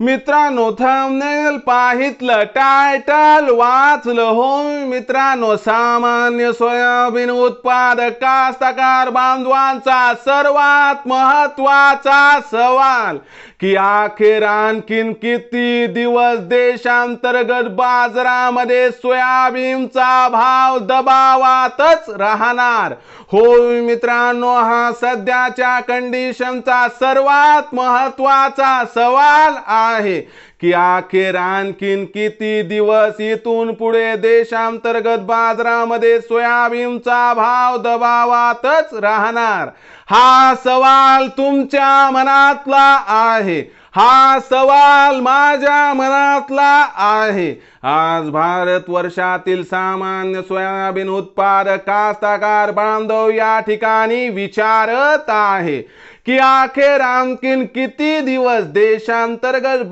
मित्रांनो thumbnail पाहितलं title वाचलं होय. मित्रांनो सामान्य सोयाबीन उत्पादक कास्तकार बांधवांचा सर्वात महत्त्वाचा सवाल की अखेर आणखीन किती दिवस देशांतर्गत बाजारामध्ये सोयाबीनचा भाव दबावातच राहणार? होय मित्रांनो हा सध्याच्या कंडिशनचा सर्वात महत्त्वाचा सवाल आहे. की अखेर आणखीन किती दिवस इथून पुढे देशांतर्गत बाजारामध्ये सोयाबीनचा भाव दबावातच राहणार? हा सवाल तुमच्या मनातला आहे. हा सवाल माझ्या मनातला आहे. आज भारत वर्षातील सामान्य सोयाबीन उत्पादक कास्तकार बांधव या ठिकाणी विचारत आहे की अखेर आणखीन किती दिवस देशांतर्गत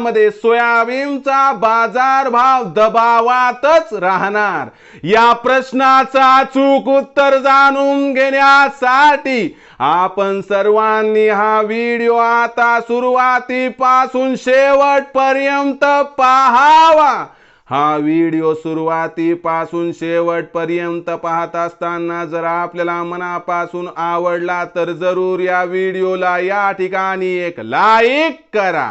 बाजारामध्ये सोयाबीनचा बाजारभाव दबावातच राहणार. या प्रश्नाचा चूक उत्तर जाणून घेण्यासाठी आपण सर्वांनी हा व्हिडिओ आता सुरुवातीपासून शेवटपर्यंत पाहावा. हा व्हिडिओ सुरुवातीपासून शेवटपर्यंत पाहत असताना जर आपल्याला मनापासून आवडला तर जरूर या व्हिडिओला या ठिकाणी एक लाईक करा.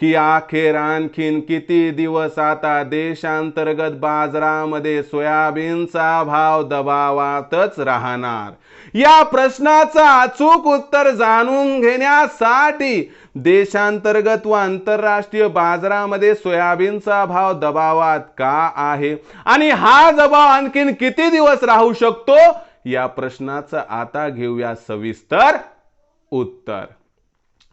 की अखेर आणखीन किती दिवस आता देशांतर्गत बाजारामध्ये सोयाबीनचा भाव दबावातच राहणार? या प्रश्नाचं अचूक उत्तर जाणून घेण्यासाठी देशांतर्गत व आंतरराष्ट्रीय बाजारामध्ये सोयाबीनचा भाव दबावात का आहे? आणि हा दबाव आणखीन किती दिवस राहू शकतो? या प्रश्नाचं आता घेऊया सविस्तर उत्तर.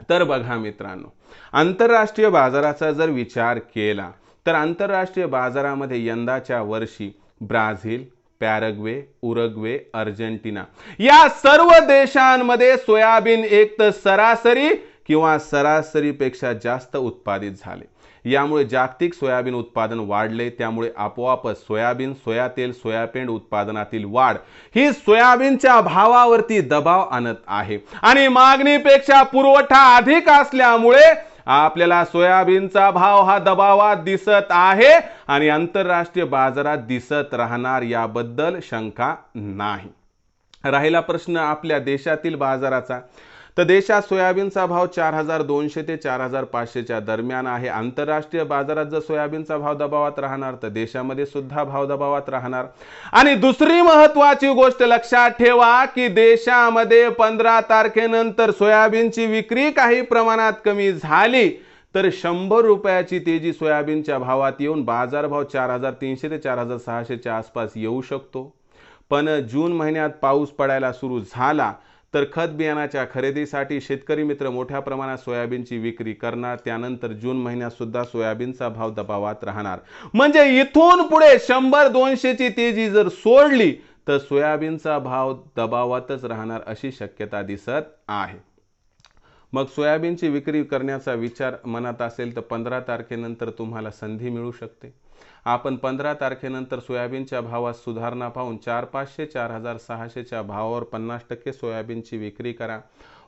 तर बघा मित्रांनो आंतरराष्ट्रीय बाजाराचा जर विचार केला तर आंतरराष्ट्रीय बाजारामध्ये यंदाच्या वर्षी ब्राझील पॅरग्वे उरग्वे अर्जेंटिना या सर्व देशांमध्ये सोयाबीन एक तर सरासरी किंवा सरासरीपेक्षा जास्त उत्पादित झाले. यामुळे जागतिक सोयाबीन उत्पादन वाढले त्यामुळे आपोआपच सोयाबीन सोया तेल सोयाबीन उत्पादनातील वाढ ही सोयाबीनच्या भावावरती दबाव आणत आहे. आणि मागणीपेक्षा पुरवठा अधिक असल्यामुळे आपल्याला सोयाबीनचा भाव हा दबावात दिसत आहे आणि आंतरराष्ट्रीय बाजारात दिसत राहणार याबद्दल शंका नाही. राहिला प्रश्न आपल्या देशातील बाजाराचा. तर देशात सोयाबीनचा भाव चार हजार दोनशे ते चार हजार पाचशेच्या दरम्यान आहे. आंतरराष्ट्रीय बाजारात जर सोयाबीनचा भाव दबावात राहणार तर देशामध्ये सुद्धा भाव दबावात राहणार. आणि दुसरी महत्वाची गोष्ट लक्षात ठेवा की देशामध्ये पंधरा तारखेनंतर सोयाबीनची विक्री काही प्रमाणात कमी झाली तर शंभर रुपयाची तेजी सोयाबीनच्या भावात येऊन बाजारभाव चार हजार तीनशे ते चार हजार सहाशेच्या आसपास येऊ शकतो. पण जून महिन्यात पाऊस पडायला सुरू झाला तर खत बियाणाच्या खरेदीसाठी शेतकरी मित्र मोठ्या प्रमाणात सोयाबीनची विक्री करणार त्यानंतर जून महिन्यात सुद्धा सोयाबीनचा भाव दबावात राहणार. म्हणजे इथून पुढे शंभर दोनशेची तेजी जर सोडली तर सोयाबीनचा भाव दबावातच राहणार अशी शक्यता दिसत आहे. मग सोयाबीनची विक्री करण्याचा विचार मनात असेल तर पंधरा तारखेनंतर तुम्हाला संधी मिळू शकते. आपण पंधरा तारखेनंतर सोयाबीनच्या भावात सुधारणा पाहून चार पाचशे चार हजार सहाशेच्या भावावर पन्नास टक्के सोयाबीनची विक्री करा.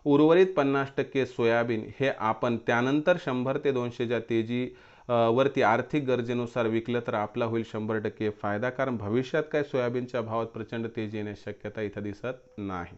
उर्वरित पन्नास टक्के सोयाबीन हे आपण त्यानंतर शंभर ते दोनशेच्या तेजी वरती आर्थिक गरजेनुसार विकलं तर आपला होईल शंभर टक्के फायदा कारण भविष्यात काय सोयाबीनच्या भावात प्रचंड तेजी येण्याची शक्यता इथं दिसत नाही.